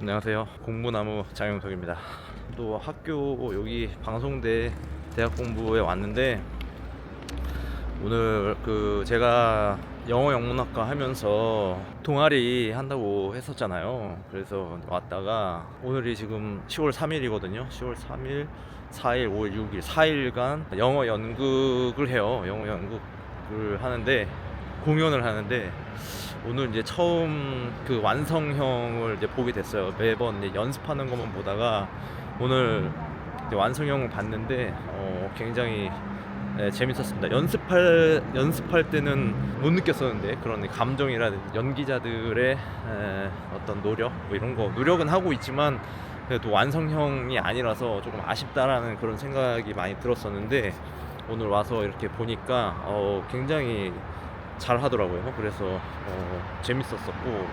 안녕하세요. 공부나무 장영석입니다. 또 학교 여기 방송대 대학 공부에 왔는데 오늘 그 제가 영어 영문학과 하면서 동아리 한다고 했었잖아요. 그래서 왔다가 오늘이 지금 10월 3일이거든요. 10월 3일, 4일, 5일, 6일, 4일간 영어 연극을 해요. 영어 연극을 하는데 공연을 하는데 오늘 이제 처음 그 완성형을 이제 보게 됐어요. 매번 이제 연습하는 것만 보다가 오늘 완성형을 봤는데 어, 굉장히 네, 재밌었습니다. 연습할 연습할 때는 못 느꼈었는데 그런 감정이라든지 연기자들의 에, 어떤 노력 뭐 이런 거 노력은 하고 있지만 그래도 완성형이 아니라서 조금 아쉽다라는 그런 생각이 많이 들었었는데 오늘 와서 이렇게 보니까 어, 굉장히 잘 하더라고요. 그래서 어, 재밌었었고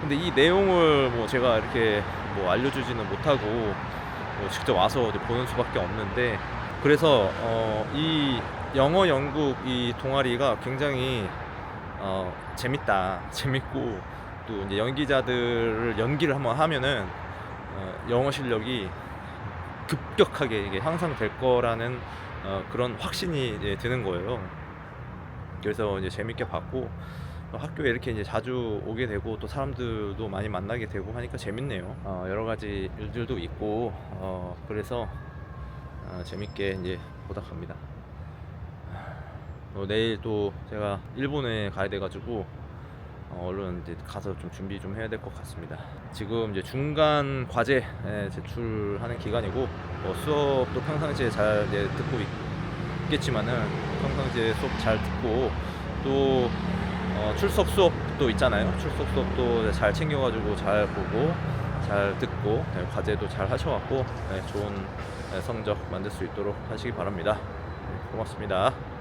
근데 이 내용을 뭐 제가 이렇게 뭐 알려주지는 못하고 뭐 직접 와서 보는 수밖에 없는데 그래서 어, 이 영어 연극 이 동아리가 굉장히 어, 재밌다 재밌고 또 이제 연기자들을 연기를 한번 하면은 어, 영어 실력이 급격하게 이게 향상될 거라는 어, 그런 확신이 드는 거예요. 그래서 이제 재밌게 봤고 어, 학교에 이렇게 이제 자주 오게 되고 또 사람들도 많이 만나게 되고 하니까 재밌네요. 어, 여러 가지 일들도 있고 어, 그래서 어, 재밌게 이제 보다 갑니다. 어, 내일 또 제가 일본에 가야 돼가지고 어, 얼른 이제 가서 좀 준비 좀 해야 될 것 같습니다. 지금 이제 중간 과제 예, 제출하는 기간이고 뭐 수업도 평상시에 잘 듣고 있겠지만은 평상시에 수업 잘 듣고 또 어, 출석 수업도 있잖아요. 출석 수업도 잘 챙겨가지고 잘 보고 잘 듣고 네, 과제도 잘 하셔갖고 네, 좋은 네, 성적 만들 수 있도록 하시기 바랍니다. 네, 고맙습니다.